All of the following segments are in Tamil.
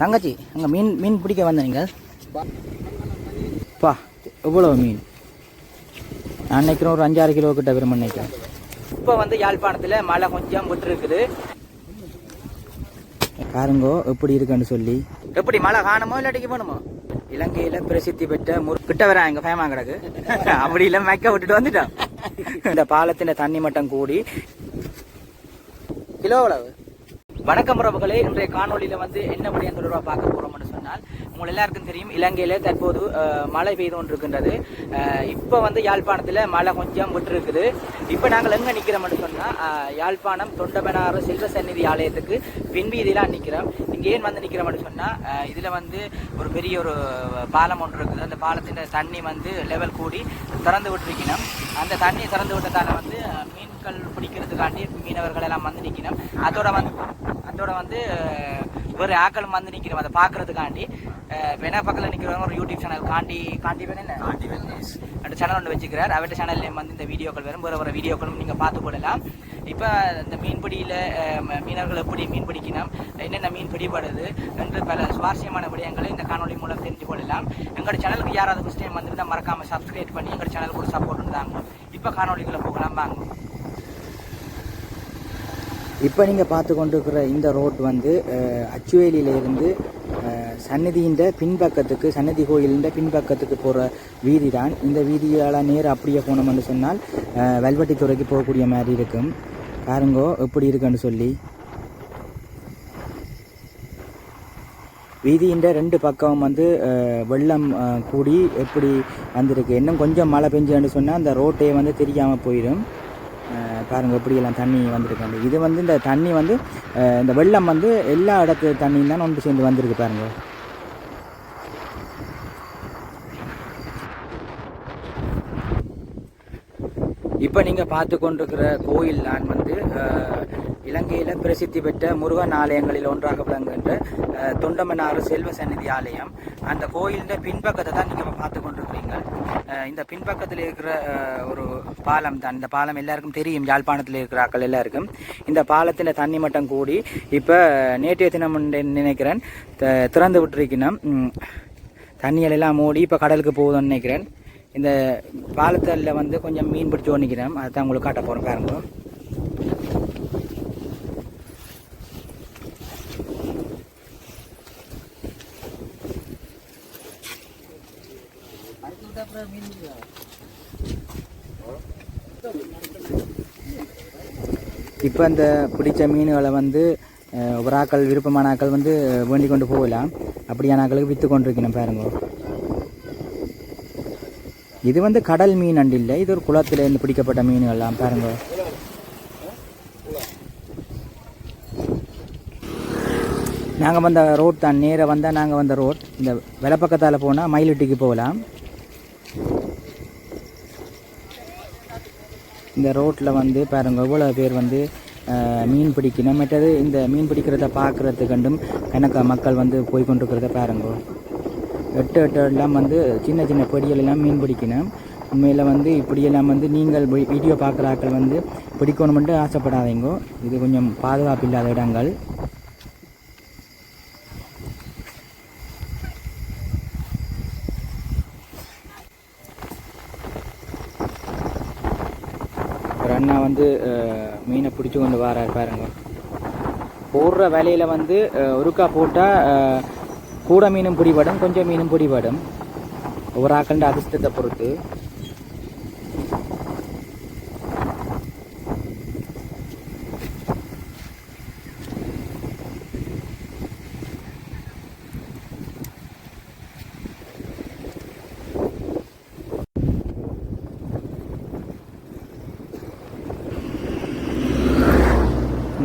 தங்கச்சி அங்கே மீன் மீன் பிடிக்க வந்த நீங்கள் பா எவ்வளோ மீன்? நான் நினைக்கிறேன் ஒரு அஞ்சாறு கிலோ கிட்ட வரும் நினைக்கிறேன். இப்போ வந்து யாழ்ப்பாணத்தில் மழை கொஞ்சம் விட்டுருக்குது. பாருங்கோ எப்படி இருக்குன்னு சொல்லி. எப்படி மழை காணுமோ இல்லாட்டிக்கு போகணுமோ இலங்கையில பிரசித்தி பெற்ற முரு கிட்ட வர எங்க ஃபேமா கிடக்கு. அப்படி இல்ல மெக்க விட்டுட்டு வந்துட்டோம் இந்த பாலத்தின் தண்ணி மட்டம் கூடி. கிலோ எவ்வளவு? வணக்கம் உறவுகளே இன்றைய காணொளியில வந்து என்ன விடயம் தொடர்பாக பார்க்க போறோம்னு சொன்னால் உங்கள் எல்லாருக்கும் தெரியும் இலங்கையில தற்போது மழை பெய்து கொண்டிருக்கின்றது. அஹ், இப்ப வந்து யாழ்ப்பாணத்துல மழை கொஞ்சம் விட்டு இருக்குது இப்ப நாங்கள் எங்க நிக்கிறோம்னு சொன்னா யாழ்ப்பாணம் தொண்டமனாறு செல்வ சந்நிதி ஆலயத்துக்கு பின்வீதியில நிக்கிறோம். இங்க ஏன் வந்து நிக்கிறோம்னு சொன்னா இதில் இதுல வந்து ஒரு பெரிய ஒரு பாலம் ஒன்று இருக்குது. அந்த பாலத்தின் தண்ணி வந்து லெவல் கூடி திறந்து விட்டுருக்கணும். அந்த தண்ணி திறந்து விட்டதால வந்து மீன்கள் பிடிக்கிறது பிடிக்கிறதுக்காண்டி மீனவர்கள் எல்லாம் வந்து நிக்கணும் அதோட வந்து அதோட வந்து வேறு ஆக்களும் வந்து நிக்கிறோம் அதை பார்க்கறதுக்காண்டி என்ன பக்கத்தில் நிக்கிறவங்க ஒரு யூடியூப் சேனல் காண்டி காண்டி வேணும் காண்டி அந்த சேனல் ஒன்று வச்சுக்கிறார். அவர்கிட்ட சேனல்லையும் வந்து இந்த வீடியோக்கள் வரும். வேறு வேறு வீடியோக்களும் நீங்கள் பார்த்து கொள்ளலாம். இப்போ இந்த மீன்பிடியில் மீனவர்கள் எப்படி மீன் பிடிக்கணும்? என்னென்ன மீன் பிடிபடுது? என்று பல சுவாரஸ்யமான விடயங்களை இந்த காணொளி மூலம் தெரிஞ்சு கொள்ளலாம். எங்களோட சேனலுக்கு யாராவது ஃபஸ்ட் டைம் வந்துருந்தா மறக்காம சப்ஸ்கிரைப் பண்ணி எங்களோட சேனலுக்கு ஒரு சப்போர்ட் தாங்க. இப்போ காணொளிக்குள்ள போகலாம். வாங்க. இப்போ நீங்கள் பார்த்து கொண்டிருக்கிற இந்த ரோட் வந்து அச்சுவேலியிலேருந்து சன்னதியின் பின்பக்கத்துக்கு சன்னதி கோயிலின் பின்பக்கத்துக்கு போகிற வீதி தான் இந்த வீதியால் நேர் அப்படியே போனோம்னு சொன்னால் வல்வட்டித்துறைக்கு போகக்கூடிய மாதிரி இருக்கும். பாருங்கோ எப்படி இருக்குன்னு சொல்லி. வீதியின் ரெண்டு பக்கம் வந்து வெள்ளம் கூடி எப்படி வந்திருக்கு. இன்னும் கொஞ்சம் மழை பெஞ்சுன்னு சொன்னால் அந்த ரோட்டே வந்து தெரியாமல் போயிடும். பாருங்கள் எப்படியெல்லாம் தண்ணி வந்திருக்கு. இது வந்து இந்த தண்ணி வந்து இந்த வெள்ளம் வந்து எல்லா இடத்து தண்ணியும் தான் ஒன்று சேர்ந்து வந்திருக்கு பாருங்கள் இப்போ நீங்கள் பார்த்து கொண்டிருக்கிற கோயில் தான் வந்து இலங்கையில் பிரசித்தி பெற்ற முருகன் ஆலயங்களில் ஒன்றாக விளங்குகின்ற தொண்டமனாறு செல்வ சந்நிதி ஆலயம். அந்த கோயிலின் பின்பக்கத்தை தான் நீங்கள் பார்த்து கொண்டிருக்கிறீங்க. இந்த பின்பக்கத்தில் இருக்கிற ஒரு பாலம் தான். இந்த பாலம் எல்லாருக்கும் தெரியும். யாழ்ப்பாணத்தில் இருக்கிற ஆக்கள் எல்லாருக்கும். இந்த பாலத்தில் தண்ணி மட்டம் கூடி இப்போ நேற்றைய தினம் நினைக்கிறேன் திறந்து விட்டுருக்கணும் தண்ணிகள் எல்லாம் மூடி இப்போ கடலுக்கு போகுதுன்னு நினைக்கிறேன். இந்த பாலத்தில் வந்து கொஞ்சம் மீன் பிடிச்சி நிற்கிறேன் அதுதான் உங்களுக்கு காட்ட போகிறேன் பாருங்க இப்போ இந்த பிடிச்ச மீன்களை வந்து ஒரு ஆக்கள் விருப்பமான ஆக்கள் வந்து வேண்டிக் கொண்டு போகலாம். அப்படியான ஆக்களுக்கு விற்று கொண்டிருக்கணும் பாருங்க. இது வந்து கடல் மீன் அண்டு இல்லை இது ஒரு குளத்தில் இருந்து பிடிக்கப்பட்ட மீன்கள்லாம் பாருங்க. நாங்கள் வந்த ரோட் தான் நேராக வந்தால் நாங்கள் வந்த ரோட் இந்த வெலப்பக்கத்தால் போனால் மயிலிட்டிக்கு போகலாம். இந்த ரோட்டில் வந்து பாருங்க எவ்வளோ பேர் வந்து மீன் பிடிக்கணும். மற்றது இந்த மீன் பிடிக்கிறத பார்க்குறது கண்டும் கணக்க மக்கள் வந்து போய் கொண்டிருக்கிறத பாருங்க. எட்டு எட்டு எல்லாம் வந்து சின்ன சின்ன பொடிகளெல்லாம் மீன் பிடிக்கணும். உண்மையில் வந்து இப்படியெல்லாம் வந்து நீங்கள் வீடியோ பார்க்குற ஆட்கள் வந்து பிடிக்கணுமென்ட்டு ஆசைப்படாதீங்க. இது கொஞ்சம் பாதுகாப்பு இல்லாத இடங்கள். ஒரு அண்ணா வந்து மீனை பிடிச்சி கொண்டு வரார் பாருங்க. போடுற வேலையில் வந்து ஒருக்கா போட்டால் கூட மீனும் பிடிபடும் கொஞ்சம் மீனும் பிடிபடும். ஒரு ஆக்கண்ட அதிர்ஷ்டத்தை பொறுத்து.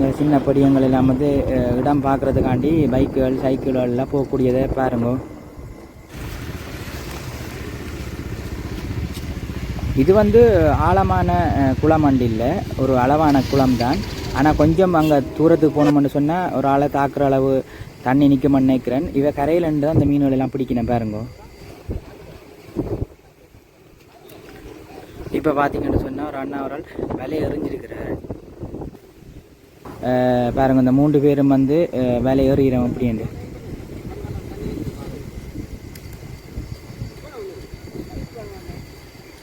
இந்த சின்ன படியங்கள் எல்லாம் வந்து இடம் பார்க்கறதுக்காண்டி பைக்குகள் சைக்கிள்கள் எல்லாம் போகக்கூடியதை பாருங்க. இது வந்து ஆழமான குளம் இல்லை. ஒரு அளவான குளம் தான் ஆனால் கொஞ்சம் அங்கே தூரத்துக்கு போகணும்னு சொன்னால் ஒரு ஆளை தாக்குற அளவு தண்ணி நிற்கும்னு நினைக்கிறேன். இவ கரையிலேருந்து அந்த மீன்கள் எல்லாம் பிடிக்கணும் பாருங்க. இப்போ பார்த்தீங்கன்னு சொன்னால் ஒரு அண்ணா ஒரு ஆள் விலையை எறிஞ்சிருக்கிறார். பாருங்கள் இந்த மூன்று பேரும் வந்து வேலை ஏறுகிறோம் அப்படின்ட்டு.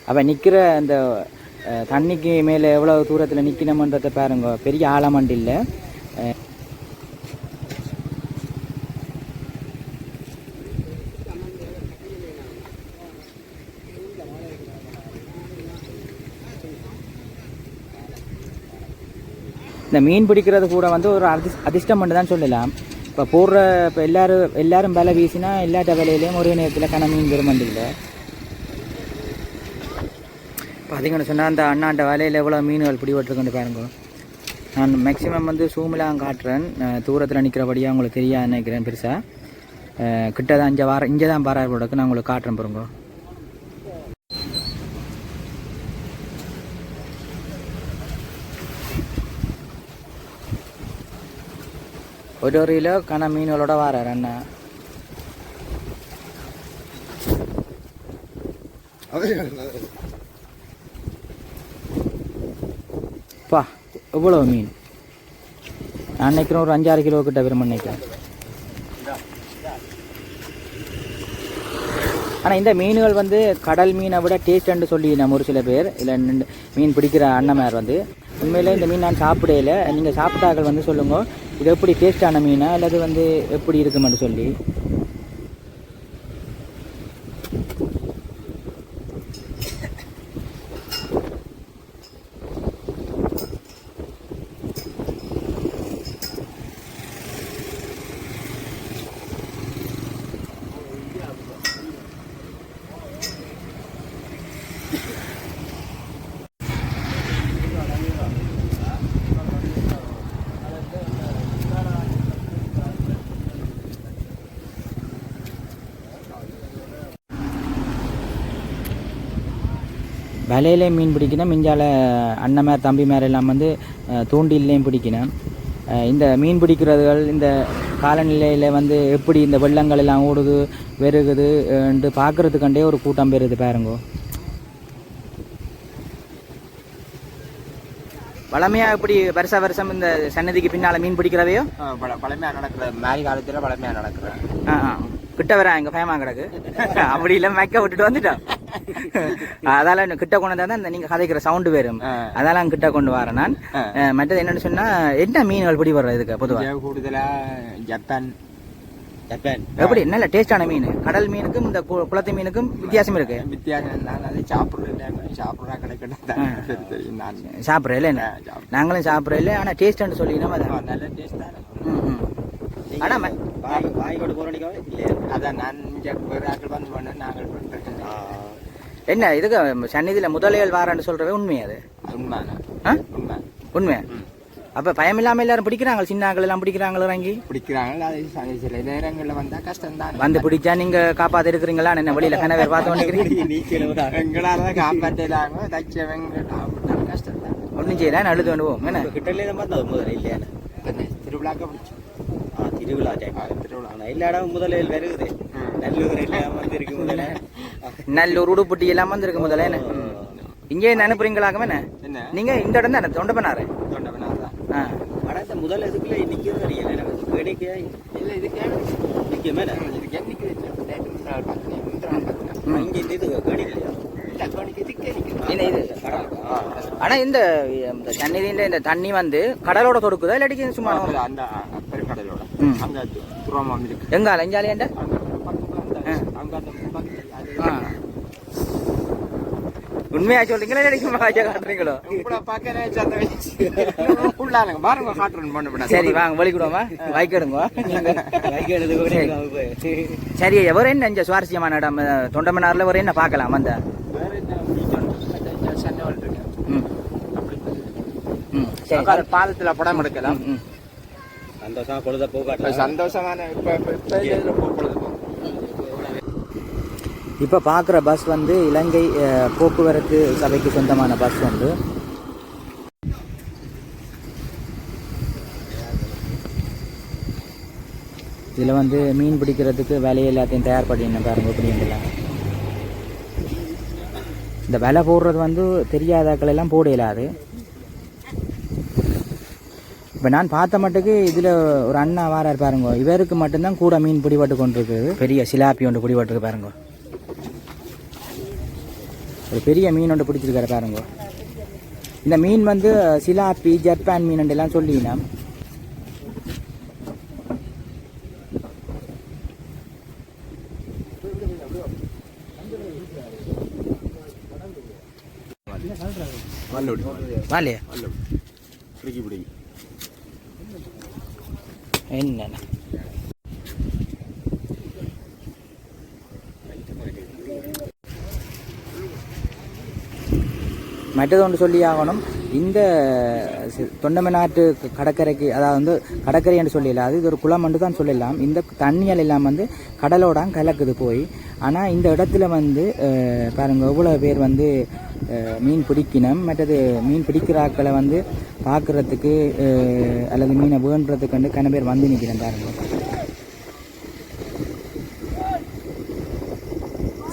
அப்போ நிற்கிற அந்த தண்ணிக்கு மேலே எவ்வளோ தூரத்தில் நிற்கணுமன்றதை பாருங்க பெரிய ஆழமண்டு இல்லை இந்த மீன் பிடிக்கிறது கூட வந்து ஒரு அதிர்ஷ் அதிர்ஷ்டம் மட்டும் தான் சொல்லலாம். இப்போ போடுற இப்போ எல்லாரும் எல்லாரும் வேலை வீசினா எல்லா வேலையிலையும் ஒரே நேரத்தில் கன மீன் பெருமண்டில்லை பார்த்தீங்கன்னு சொன்னால் அந்த அண்ணாண்ட வலையில் எவ்வளோ மீன்கள் பிடிபட்டுருக்குன்னு பாருங்க. நான் மேக்ஸிமம் வந்து சூமிலாம் காட்டுறேன். தூரத்தில் நிற்கிறபடியாக உங்களுக்கு தெரியாது நினைக்கிறேன் பெருசாக கிட்ட தான் இங்கே வார இங்கே தான் பாரார் போடக்கு நான் உங்களுக்கு காட்டுறேன் பாருங்க. ஒரு ஒரு கிலோ மீன்களோட வாரார் அண்ணன் பா எவ்வளோ மீன்? நான் நினைக்கிறேன் ஒரு அஞ்சாறு கிலோ கிட்ட வரும் நினைக்கிறேன் ஆனால் இந்த மீன்கள் வந்து கடல் மீனை விட டேஸ்ட்னு சொல்லி நம்ம ஒரு சில பேர். இல்லை நின்று மீன் பிடிக்கிற அண்ணமார் வந்து. உண்மையில் இந்த மீன் நான் சாப்பிடையில நீங்கள் சாப்பிட்டாக்கள் வந்து சொல்லுங்கள் இது எப்படி டேஸ்டான மீனா? அல்லது வந்து எப்படி இருக்குமென்று சொல்லி? வலையிலே மீன் பிடிக்கணும் மிஞ்சால அண்ணன் தம்பி மேர் எல்லாம் வந்து அஹ், தூண்டில்லையும் பிடிக்கணும் இந்த மீன் பிடிக்கிறதுகள் இந்த காலநிலையில் வந்து எப்படி இந்த வெள்ளங்கள் எல்லாம் ஓடுது வெறுகுது என்று பார்க்கறதுக்கண்டே ஒரு கூட்டம் பெறுது பாருங்கோ. வளமையாக இப்படி வருஷ வருஷம் இந்த சன்னதிக்கு பின்னால் மீன் பிடிக்கிறதையோ? பழமையா நடக்கிற மேல் காலத்துல பழமையா நடக்கிற ஆ ஆ. கிட்ட வர எங்க ஃபேமா கிடக்கு? அப்படி இல்ல மெக்க விட்டுட்டு வந்துட்டோம். அதால கிட்ட கொண்டு வந்தா தான் இந்த நீங்க கதைக்கிற சவுண்டு வரும் அதெல்லாம் கிட்ட கொண்டு வரேன் நான். மற்றது என்னன்னு சொன்னா என்ன மீன்கள் பிடி வர்றது இதுக்கு பொதுவா? கூடுதலா ஜப்பான். ஜப்பான். எப்படி? நல்ல டேஸ்டான மீன். கடல் மீனுக்கும் இந்த குளத்து மீனுக்கும் வித்தியாசம் இருக்கு. வித்தியாசம் நான் அதை சாப்பிடுறேன் சாப்பிடுறா கிடைக்கணும் சரி சரி நான் சாப்பிட்ற இல்ல? சாப்பிடுறேன். நாங்களும் சாப்பிட்ற இல்ல. ஆனா டேஸ்ட்னு சொல்லினோம் அதான். நல்ல டேஸ்ட் தான். ம், ம். ஆனா வாய் கொண்டு போறோம் இல்லையா? அதான் நான் இங்க ஆட்கள் வந்து பண்ண நாங்கள் பண்றேன் என்ன இதுக்கு சந்நிதியில முதலைகள் வாரன்னு சொல்றவே உண்மை அது? உண்மைண்ணா ஆ? உண்மை உண்மை அப்ப பயம் இல்லாம எல்லாரும் பிடிக்கிறாங்க சின்ன ஆட்கள் எல்லாம் பிடிக்கிறாங்களோ வாங்கி பிடிக்கிறாங்க சில நேரங்கள்ல வந்தா கஷ்டம் தான் வந்து பிடிச்சா நீங்க காப்பாத்தி இருக்கிறீங்களா என்ன வழியில கனவே பார்த்து நிக்கிறீங்க எங்களால காப்பாற்றலாங்க தச்சவங்க கஷ்டம் தான் ஒன்றும் செய்யல அழுது வேண்டுவோம் என்ன? கிட்டலே தான் பார்த்தது முதல்ல இல்லையா திருவிழாக்க பிடிச்சோம் திருவிழா டைம் திருவிழா ஆனால் எல்லா இடம் முதலில் வருகுது. நல்லூர் எல்லாம் வந்து இருக்கு முதல்ல. நல்ல ஒரு உடுப்புட்டி எல்லாம் வந்திருக்கு முதல்ல என்ன? இங்கே என்ன அனுப்புறீங்களாக என்ன? நீங்க இந்த இடம் தானே தொண்டை பண்ணாரு தொண்டவனா தான். ஆனால் இந்த முதல் இதுக்குள்ள நிற்கிறது தெரியல எனக்கு இல்ல இது கேள்வி நிற்க மேலே இதுக்கு இங்கே இது இதுக்கே இது? ஆனா இந்த இந்த சந்நிதியின் இந்த தண்ணி வந்து கடலோட தொடுக்குதா இல்லாட்டி சும்மா அந்த எங்கால அது ஆ உண்மையா சொல்றீங்களா காய்ச்சா காட்டுறீங்களோ சரி வாங்க வழி கொடுமா வாய்க்கிடுங்க சரி எவர என்ன இங்க சுவாரஸ்யமான இடம் தொண்டமனார்ல வர என்ன பார்க்கலாம் அந்த பாலத்துல படம் எடுக்கலாம். சந்தோஷமா பொழுத போகாட்டலாம் சந்தோஷமான இப்ப பார்க்குற பஸ் வந்து இலங்கை அஹ், போக்குவரத்து சபைக்கு சொந்தமான பஸ் வந்து இதில் வந்து மீன் பிடிக்கிறதுக்கு வேலையை எல்லாத்தையும் தயார் பண்ணிடணும் பாருங்க அப்படின்லாம் இந்த விலை போடுறது வந்து தெரியாதாக்கள் எல்லாம் போட இயலாது இப்போ நான் பார்த்த மட்டுக்கு இதில் ஒரு அண்ணா வாரார் பாருங்க இவருக்கு மட்டும்தான் கூட மீன் பிடிபட்டு கொண்டிருக்குது பெரிய சிலாப்பி ஒன்று பிடிபட்டுருக்கு பாருங்க. ஒரு பெரிய மீன் ஒன்று பிடிச்சிருக்காரு பாருங்க. இந்த மீன் வந்து சிலாப்பி ஜப்பான் மீன் எல்லாம் சொல்லினா. வாலையா வல்லோடி. பிடிக்கி மற்றது ஒன்று சொல்லி ஆகணும். இந்த தொண்டமநாட்டு கடற்கரைக்கு அதாவது வந்து கடற்கரை என்று சொல்லல அது இது ஒரு குளம் என்று தான் சொல்லலாம். இந்த தண்ணியால் எல்லாம் வந்து கடலோட கலக்குது போய். ஆனால் இந்த இடத்துல வந்து பாருங்கள் எவ்வளோ பேர் வந்து மீன் பிடிக்கணும் மற்றது மீன் பிடிக்கிற ஆக்களை வந்து பார்க்குறதுக்கு அல்லது மீனை வேண்டுறதுக்கு வந்து கன பேர் வந்து நிற்கிறேன் பாருங்க.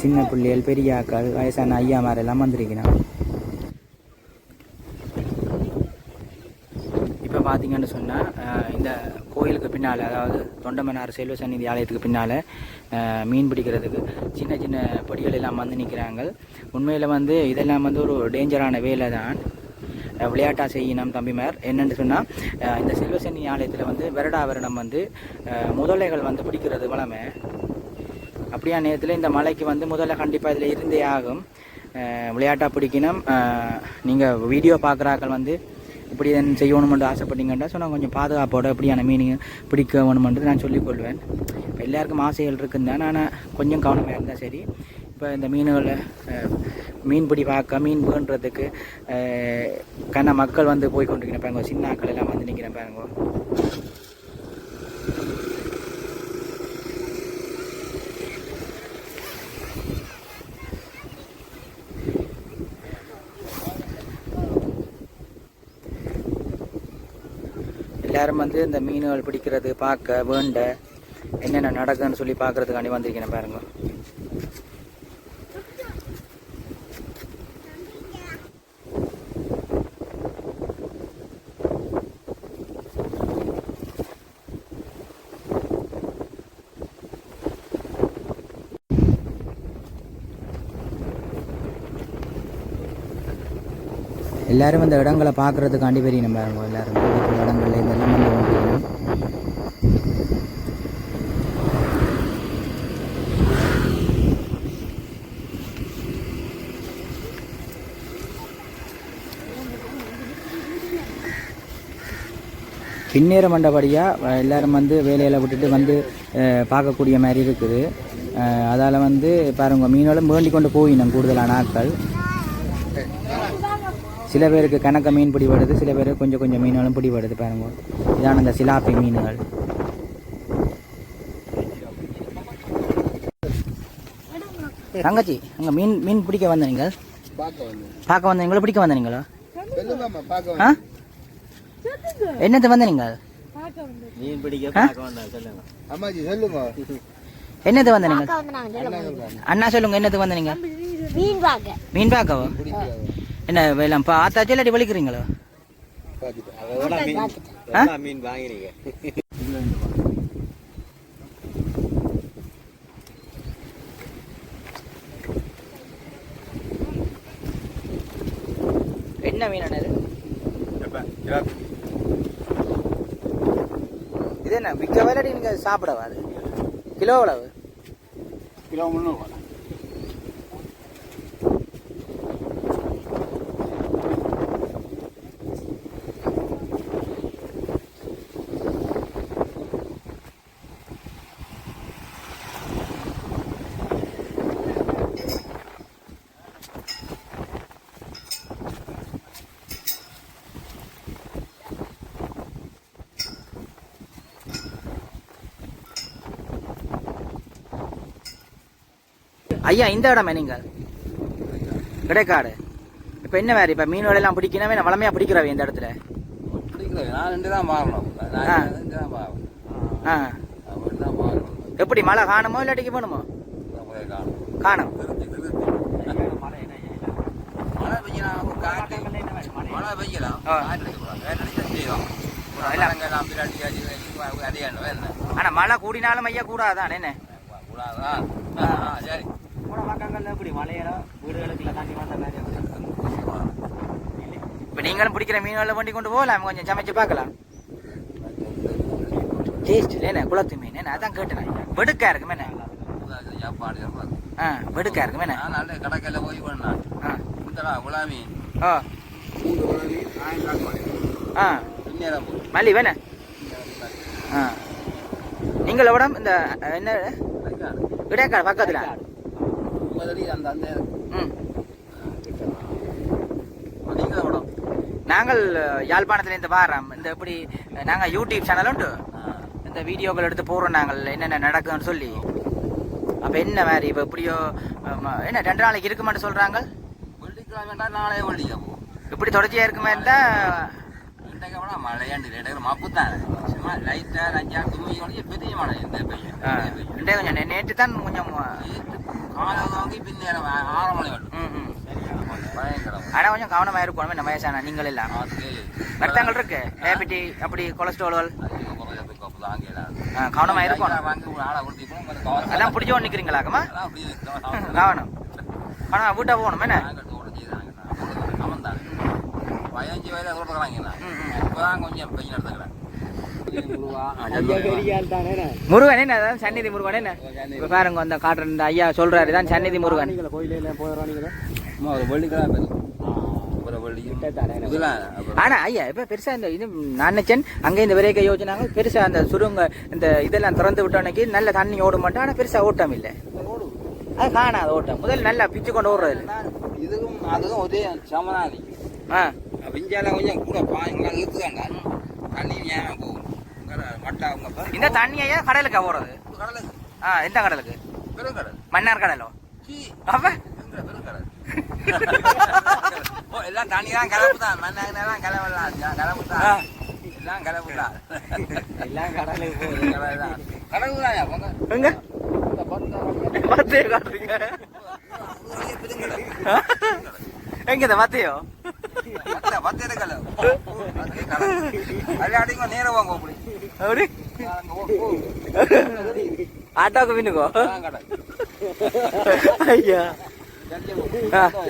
சின்ன பிள்ளைகள் பெரிய ஆக்கள் வயசான ஐயாமார் எல்லாம் வந்திருக்கிறான் இப்போ பார்த்தீங்கன்னு சொன்னால் இந்த கோயிலுக்கு பின்னால் அதாவது தொண்டமனார் செல்வ சந்நிதி ஆலயத்துக்கு பின்னால் மீன் பிடிக்கிறதுக்கு சின்ன சின்ன பொடிகள் எல்லாம் வந்து நிற்கிறாங்க உண்மையில் வந்து இதெல்லாம் வந்து ஒரு டேஞ்சரான வேலை தான் விளையாட்டாக செய்யணும் தம்பிமார். என்னென்னு சொன்னால் இந்த செல்வசனி ஆலயத்தில் வந்து வருடா வருடம் வந்து முதலைகள் வந்து பிடிக்கிறது வளமை. அப்படியா நேரத்தில் இந்த மலைக்கு வந்து முதல்ல கண்டிப்பாக இதில் இருந்தே ஆகும். விளையாட்டாக பிடிக்கணும். நீங்கள் வீடியோ பார்க்குறாக்கள் வந்து இப்படி இதன் செய்யணுமென்று ஆசைப்பட்டீங்கன்னா சொன்னால் கொஞ்சம் பாதுகாப்போட எப்படியான மீனிங் பிடிக்க வேணுமென்று நான் சொல்லிக்கொள்வேன். இப்போ எல்லாருக்கும் ஆசைகள் இருக்குன்னு தான் ஆனால் கொஞ்சம் கவனமாக இருந்தால் சரி. இப்போ இந்த மீன்களை மீன்பிடி பார்க்க மீன் வேண்டுறதுக்கு கண்ண மக்கள் வந்து போய் கொண்டிருக்கிறேன் பாருங்க சின்ன ஆக்கள் எல்லாம் வந்து நிற்கிறேன் பாருங்க. எல்லாரும் வந்து இந்த மீன்கள் பிடிக்கிறது பார்க்க வேண்ட என்னென்ன நடக்குதுன்னு சொல்லி பார்க்கறதுக்காண்டி வந்திருக்கேன் பாருங்கள் எல்லாரும் இந்த இடங்களை பார்க்கறதுக்காண்டி பெரிய நம்ம பாருங்க எல்லாரும் இடங்கள்ல இதெல்லாம் நம்ம கொண்டிருக்கணும் பின்னேற மண்டபடியாக எல்லாரும் வந்து வேலையில் விட்டுட்டு வந்து பார்க்கக்கூடிய மாதிரி இருக்குது. அதால் வந்து பாருங்கள் மீனோட வேண்டி கொண்டு போயினோம் கூடுதலான ஆட்கள். சில பேருக்கு கணக்க மீன் பிடிபடுது சில பேருக்கு கொஞ்சம் கொஞ்சம் மீன்களும் பிடிபடுது பாருங்க. இதான இந்த சிலாப்பி மீன்கள். தங்கச்சி அங்கே மீன் மீன் பிடிக்க வந்தீங்க பார்க்க வந்து பார்க்க வந்தீங்களா பிடிக்க வந்தீங்களா சொல்லுங்கம்மா பார்க்க ஆ என்னது மீன் பிடிக்க? பார்க்க சொல்லுங்க. அம்மாஜி சொல்லுங்க என்னது வந்தீங்க அண்ணா சொல்றாங்க அண்ணா சொல்லுங்க என்னது வந்தீங்க மீன் வாங்க. மீன் பார்க்கவோ? பிடிக்கிறாங்க என்ன எல்லாம் பா ஆத்தாச்சு இல்லாட்டி வலிக்கிறீங்களோ? மீன் வாங்கினீங்க. என்ன மீன் இது? இது என்ன விற்க விளையாடி நீங்கள் சாப்பிடவா அது? கிலோ எவ்வளவு? கிலோ முந்நூறு ஐயா இந்த இடமே நீங்கள் கிடைக்காடு இப்போ என்ன வேறு இப்போ மீன் எல்லாம் பிடிக்கணும் நான் வளமையாக பிடிக்கிறவ இந்த இடத்துல? பிடிக்கிறது நான் ரெண்டு தான் மாறணும் ஆ. எப்படி மழை காணுமோ இல்லாட்டிக்கு போகணுமோ காணும். மழை பெய்யலாம். காற்று மழை கூடினாலும் ஐயா கூடாதான். என்ன? கூடாதான் சரி. காலங்களில் இப்படி எப்படி வீடுகளுக்குள்ள தண்ணி வந்த மாதிரி இப்போ நீங்களும் பிடிக்கிற மீன்களை வண்டி கொண்டு போகலாம் கொஞ்சம் சமைச்சு பார்க்கலாம். டேஸ்ட் என்ன? குளத்து மீன் என்ன? அதான் கேட்டேன். வெடுக்கா இருக்குமே என்ன? ஆ வெடுக்கா இருக்குமே என்ன? நல்ல கடைக்கையில் போய் பண்ணா ஆ. இந்தடா குலாமி ஓ. குலாமி ஆ. மல்லி வேணே ஆ. நீங்கள் எவ்வளோ இந்த என்ன? இடைக்காடு பக்கத்தில். முதலி அந்த அந்த எவ்வளோ நாங்கள் அஹ், யாழ்ப்பாணத்துலேருந்து வாரோம். இந்த இப்படி நாங்கள் யூடியூப் சேனல் உண்டு. இந்த வீடியோக்கள் எடுத்து போடுறோம் நாங்கள். என்னென்ன நடக்குதுன்னு சொல்லி. அப்போ என்ன மாதிரி இப்போ இப்படியோ ஆமா, என்ன ரெண்டு நாளைக்கு இருக்குமான்னு சொல்கிறாங்க வெள்ளிக்கிழமை நாளைய வெள்ளிக்க போ இப்படி தொடர்ச்சியாக இருக்குமே இருந்தால் இன்றைக்கு மழையாண்டு மப்பு தான் சும்மா லைட்டா அஞ்சா தும்மி ஒழிய பெரிய மழை. இந்த பையன். கொஞ்சம் நேற்று தான் கொஞ்சம் காலை வாங்கி பின்னேரம் ஆறு மணி வேண்டும் பயங்கரம். ஆனால் கொஞ்சம் கவனமாக இருக்கணும் என்ன வயசான நீங்கள் எல்லாம் அதுக்கு ரத்தங்கள் இருக்கு. டயபிட்டி அப்படி கொலஸ்ட்ரால்கள் அதிகம் குறைஞ்சதுக்கு அப்போ தாங்கலாம் ஆ, கவனமா இருக்கணும். எல்லாம் பிடிச்சோன்னு நிற்கிறீங்களாக்கம்மா அதான் அப்படி இருக்கணும். கவனம். ஆனால் வீட்டை போகணும் என்ன? பதினஞ்சு ம், ம். இப்போதான் கொஞ்சம் பெஞ்சு நடத்துக்கிறேன் ஐயா பெரிய ஆள் தானே முருகன் என்ன அதான் சந்நிதி முருகன் என்ன? இப்போ பாருங்க அந்த காட்டுற இந்த ஐயா சொல்றாரு தான் சந்நிதி முருகன். நீங்கள ஒரு ஆனா ஐயா இப்ப பெருசா இந்த இது நான் நினைச்சேன் அங்க இந்த விரைக்க யோஜனாங்க பெருசா அந்த சுருங்க இந்த இதெல்லாம் திறந்து விட்டோன்னைக்கு நல்ல தண்ணி ஓட மாட்டோம் ஆனா பெருசா ஓட்டம் இல்ல. அது காணாத ஓட்டம். முதல்ல நல்லா பிச்சு கொண்டு ஓடுறது. இதுவும் அதுவும் ஒரே சமனா ஆ. விஞ்சால கொஞ்சம் கூட பாய்ங்களா இருக்குதாங்க தண்ணி ஞாபகம் போகும். இந்த தண்ணியா கடலுக்கு கடலுக்கு ஆ எந்த கடலுக்கு மன்னார் கடலோ அப்ப? எல்லாம் தண்ணி தான் கலப்பு தான் மண்ணாங்கலாம் கலவலாம் கலப்பு தான் எல்லாம் கலப்பு தான் எல்லாம் கடலுக்கு கடவுள் தான் எங்க? பத்தையோ காட்டுறீங்க. எங்க இந்த எடுக்கல. அல்லாடிங்க நேரம் வாங்க அப்படி. அப்படி ஆட்டோக்கு பின்னுக்கோ கடல் ஐயா ஆ